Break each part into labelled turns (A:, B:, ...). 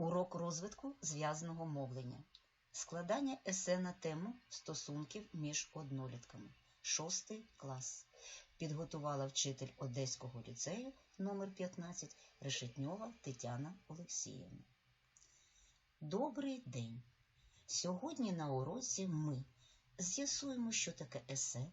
A: Урок розвитку зв'язаного мовлення. Складання есе на тему стосунків між однолітками. Шостий клас. Підготувала вчитель Одеського ліцею номер 15 Решетньова Тетяна Олексіївна. Добрий день! Сьогодні на уроці ми з'ясуємо, що таке есе,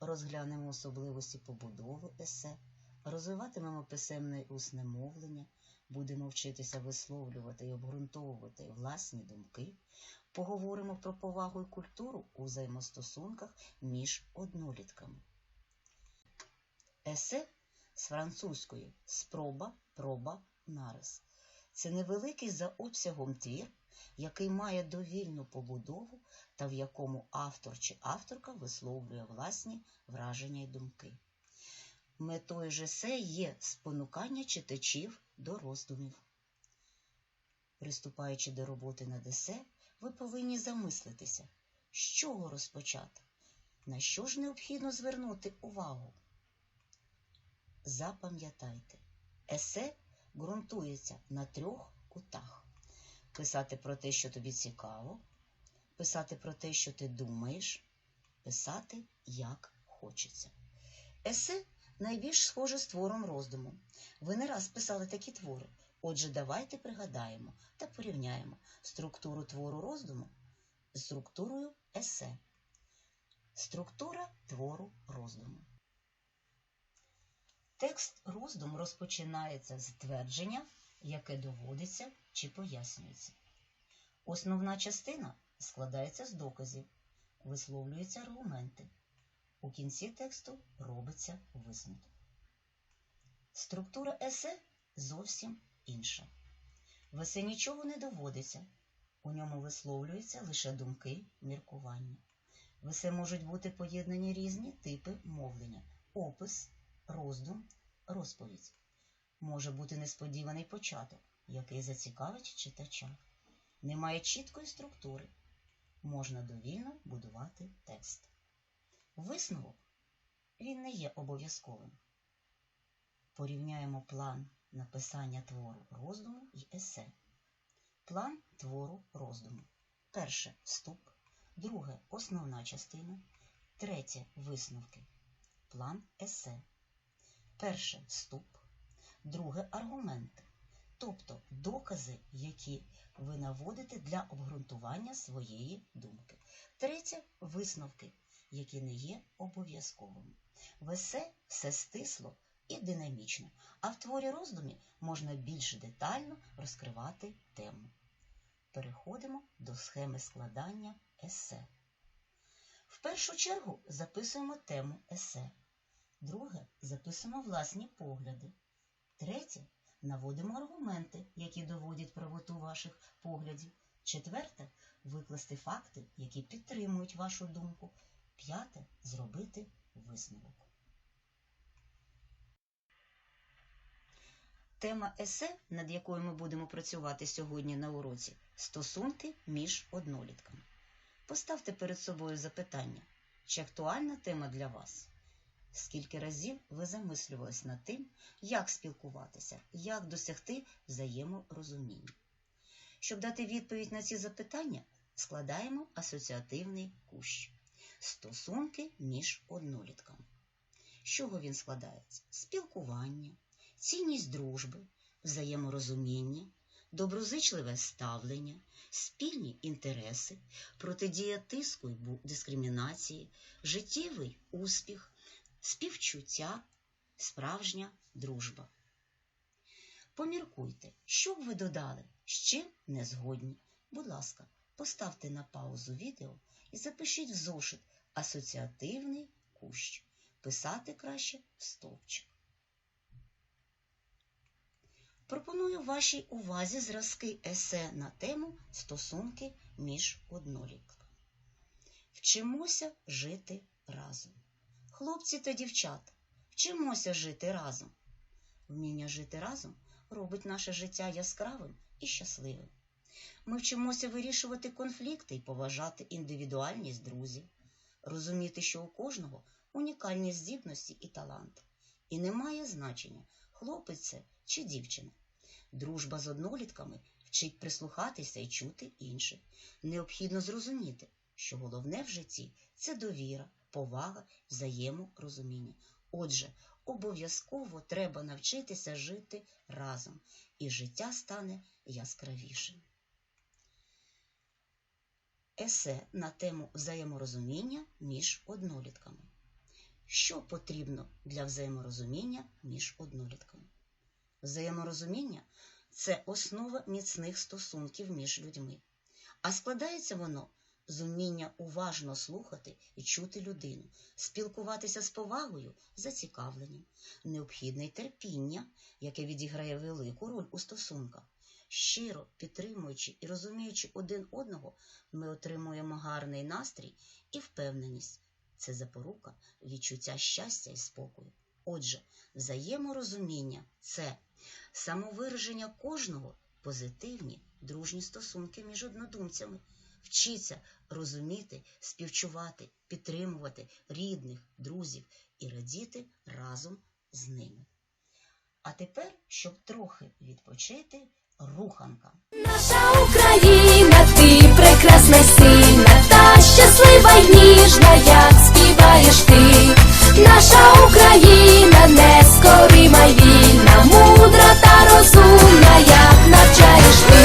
A: розглянемо особливості побудови есе, розвиватимемо писемне й усне мовлення, будемо вчитися висловлювати і обґрунтовувати власні думки, поговоримо про повагу і культуру у взаємостосунках між однолітками. Есе з французької спроба, проба, нарис. Це невеликий за обсягом твір, який має довільну побудову та в якому автор чи авторка висловлює власні враження й думки. Метою ж есе є спонукання читачів до роздумів. Приступаючи до роботи над есе, ви повинні замислитися, з чого розпочати, на що ж необхідно звернути увагу. Запам'ятайте, есе ґрунтується на трьох кутах: писати про те, що тобі цікаво, писати про те, що ти думаєш, писати як хочеться. Есе найбільш схоже з твором роздуму. Ви не раз писали такі твори. Отже, давайте пригадаємо та порівняємо структуру твору роздуму з структурою есе. Структура твору роздуму. Текст роздум розпочинається з твердження, яке доводиться чи пояснюється. Основна частина складається з доказів, висловлюються аргументи. У кінці тексту робиться висновок. Структура есе зовсім інша. В есе нічого не доводиться, у ньому висловлюються лише думки, міркування. В есе можуть бути поєднані різні типи мовлення, опис, роздум, розповідь. Може бути несподіваний початок, який зацікавить читача. Немає чіткої структури. Можна довільно будувати текст. Висновок він не є обов'язковим. Порівняємо план написання твору роздуму і есе. План твору роздуму. Перше вступ, друге основна частина, третє висновки. План есе. Перше вступ, друге аргументи, тобто докази, які ви наводите для обґрунтування своєї думки. Третє висновки, які не є обов'язковими. В есе все стисло і динамічно, а в творі роздумі можна більш детально розкривати тему. Переходимо до схеми складання есе. В першу чергу записуємо тему есе. Друге записуємо власні погляди. Третє наводимо аргументи, які доводять правоту ваших поглядів. Четверте викласти факти, які підтримують вашу думку. П'яте зробити висновок. Тема есе, над якою ми будемо працювати сьогодні на уроці стосунки між однолітками. Поставте перед собою запитання, чи актуальна тема для вас? Скільки разів ви замислювались над тим, як спілкуватися, як досягти взаєморозуміння? Щоб дати відповідь на ці запитання, складаємо асоціативний кущ стосунки між однолітками. З чого він складається? Спілкування, цінність дружби, взаєморозуміння, доброзичливе ставлення, спільні інтереси, протидія тиску й дискримінації, життєвий успіх, співчуття, справжня дружба. Поміркуйте, що б ви додали, чим не згодні. Будь ласка, поставте на паузу відео і запишіть в зошит асоціативний кущ. Писати краще в стовпчик. Пропоную вашій увазі зразки есе на тему стосунки між однолітками. Вчимося жити разом. Хлопці та дівчата, вчимося жити разом. Вміння жити разом робить наше життя яскравим і щасливим. Ми вчимося вирішувати конфлікти і поважати індивідуальність друзів, розуміти, що у кожного унікальні здібності і таланти, і немає значення, хлопець це чи дівчина. Дружба з однолітками вчить прислухатися і чути інших. Необхідно зрозуміти, що головне в житті це довіра, повага, взаєморозуміння. Отже, обов'язково треба навчитися жити разом, і життя стане яскравішим. Есе на тему взаєморозуміння між однолітками. Що потрібно для взаєморозуміння між однолітками? Взаєморозуміння це основа міцних стосунків між людьми, а складається воно з уміння уважно слухати і чути людину, спілкуватися з повагою, зацікавленням, необхідне терпіння, яке відіграє велику роль у стосунках. Щиро підтримуючи і розуміючи один одного, ми отримуємо гарний настрій і впевненість. Це запорука відчуття щастя і спокою. Отже, взаєморозуміння це самовираження кожного, позитивні, дружні стосунки між однодумцями. Вчіться розуміти, співчувати, підтримувати рідних, друзів і радіти разом з ними. А тепер, щоб трохи відпочити, руханка.
B: Наша Україна, ти прекрасна, сильна та щаслива й ніжна, як співаєш ти. Наша Україна нескорима й вільна, мудра та розумна, як навчаєш ти.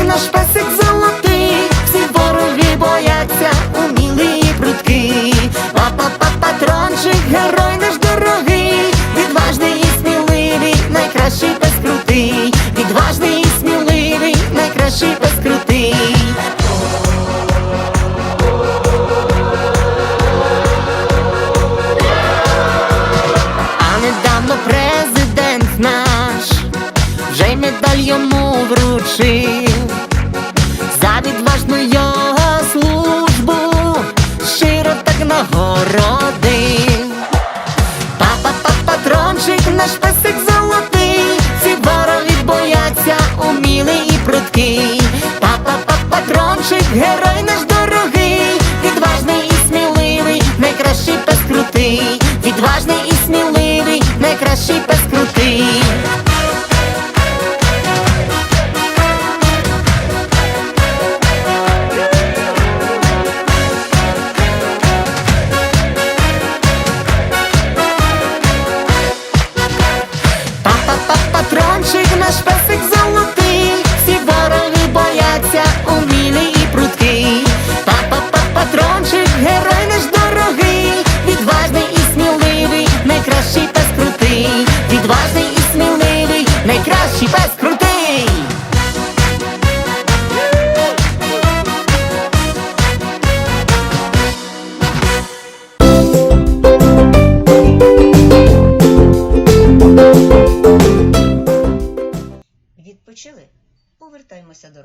C: Наш песик умілий і прудкий. Папа, папа, патрончик, герой наш дорогий, відважний і сміливий, найкращий пес крутий, відважний і сміливий, найкращий пес крутий. Папа, папа, патрончик, наш песик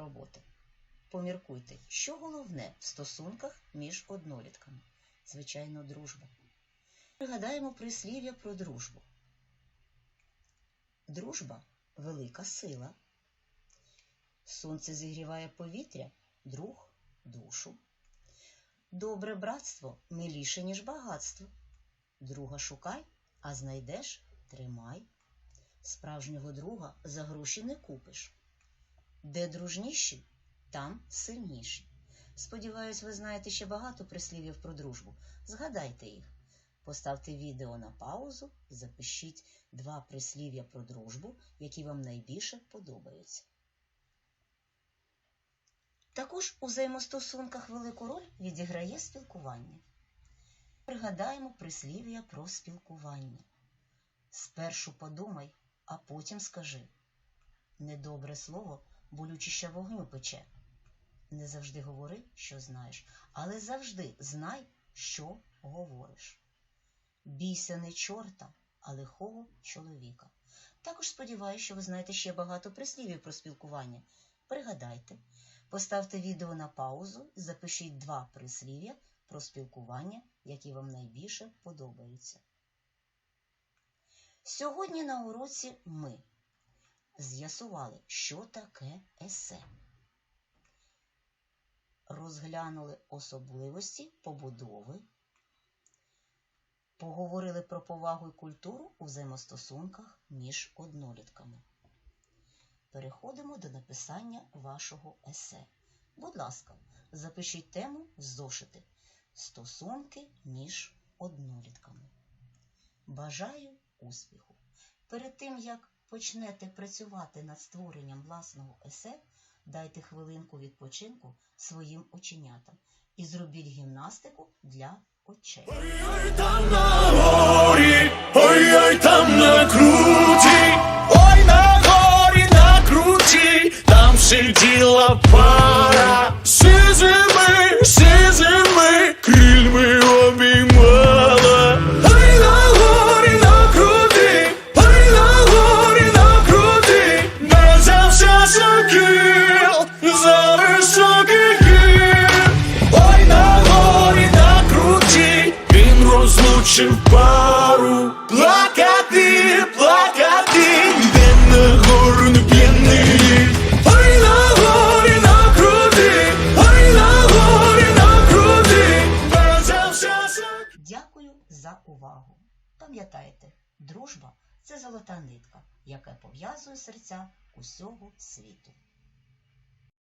A: роботи. Поміркуйте, що головне в стосунках між однолітками. Звичайно, дружба. Пригадаємо прислів'я про дружбу. Дружба велика сила. Сонце зігріває повітря, друг душу. Добре братство миліше, ніж багатство. Друга шукай, а знайдеш тримай. Справжнього друга за гроші не купиш. Де дружніші, там сильніші. Сподіваюсь, ви знаєте ще багато прислів'їв про дружбу. Згадайте їх. Поставте відео на паузу і запишіть два прислів'я про дружбу, які вам найбільше подобаються. Також у взаємостосунках велику роль відіграє спілкування. Пригадаємо прислів'я про спілкування. Спершу подумай, а потім скажи. Недобре слово болючіше вогню пече. Не завжди говори, що знаєш, але завжди знай, що говориш. Бійся не чорта, а лихого чоловіка. Також сподіваюся, що ви знаєте ще багато прислів'їв про спілкування. Пригадайте, поставте відео на паузу і запишіть два прислів'я про спілкування, які вам найбільше подобаються. Сьогодні на уроці ми з'ясували, що таке есе. Розглянули особливості побудови, поговорили про повагу і культуру у взаємостосунках між однолітками. Переходимо до написання вашого есе. Будь ласка, запишіть тему в зошити Стосунки між однолітками. Бажаю успіху! Перед тим, як почнете працювати над створенням власного есе, дайте хвилинку відпочинку своїм оченятам і зробіть гімнастику для очей.
D: Ой, там на горі, ой-ой, там на круті, ой, на горі, на круті, там сиділа пара,
A: серця усього світу.